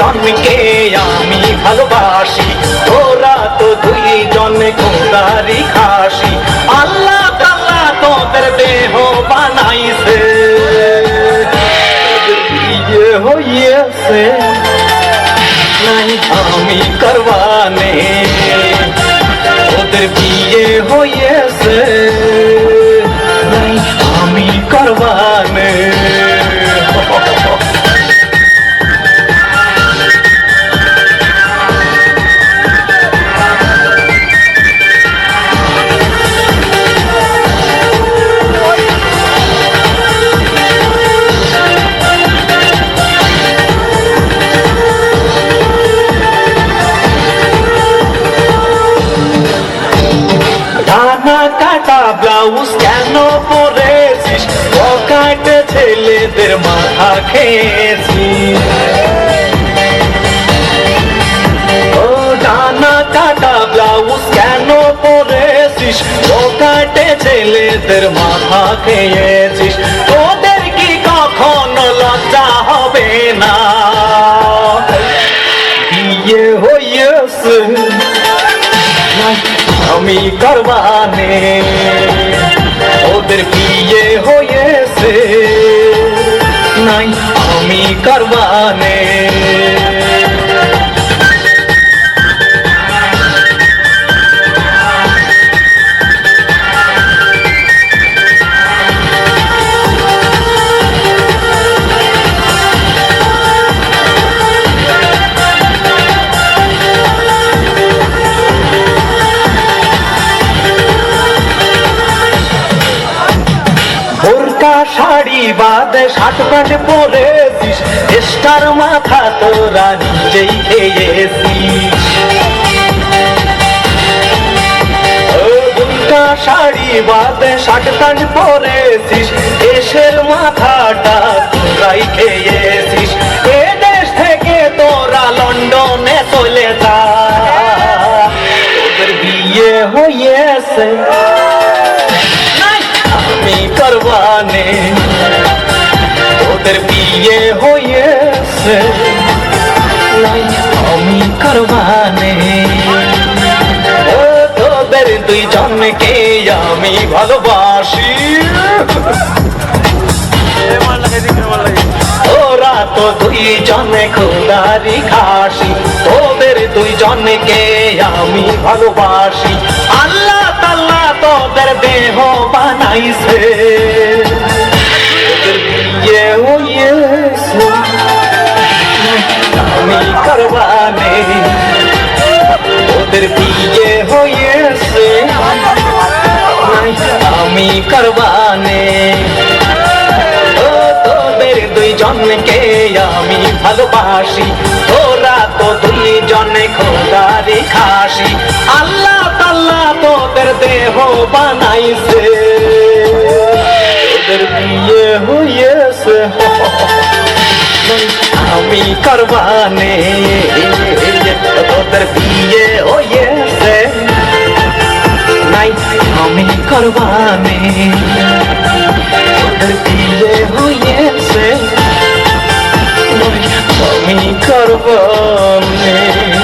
জনকে আমি ভালোবাসি। তোরা তো দুই জন খোদারি খাসি। আল্লাহ তাল্লাহ তোদের দেহ বানাইছে। বিয়ে হইয়াছে। নাই আমি করবানে। ব্লাউজ কেন পরেছিস? পকাটে ছেলেদের মাথা খেয়েছিস। ও ডানা কাটা ব্লাউজ কেন পরেছিস? পকাটে ছেলেদের মাথা খেয়েছিস। তোদের কি কখনো লজ্জা আমি করবানে। ওদের বিয়ে হয়েছে। নাই আমি করবানে। বাদে ষাট পাঠ পড়েছিস। স্টার মাথা তোরা নিজেই খেয়েছিস শাড়ি বাদে ষাট প্যান্ট পরেছিস এসের মাথাটা তোরাই খেয়েছিস আমি ভালোবাসি। ওরা তো দুই জনে খোদারি খাসি, তোদের দুই জনকে আমি ভালোবাসি। আল্লাহ তাল্লাহ তোদের দেহ বানাইছে। বিয়ে হয়েছে আমি করবানে তোদের বিয়ে হয়েছে আমি করবানে। ও তোদের দুই জনকে আমি ভালোবাসি। তোরা তো দুই জনে খোদারি খাসি। আল্লাহ তাল্লাহ তোদের দেহ বানাইছে। তোদের বিয়ে হয়েছে আমি করবানে। তোদের বিয়ে परवाने दिए हुए से कमी करवाने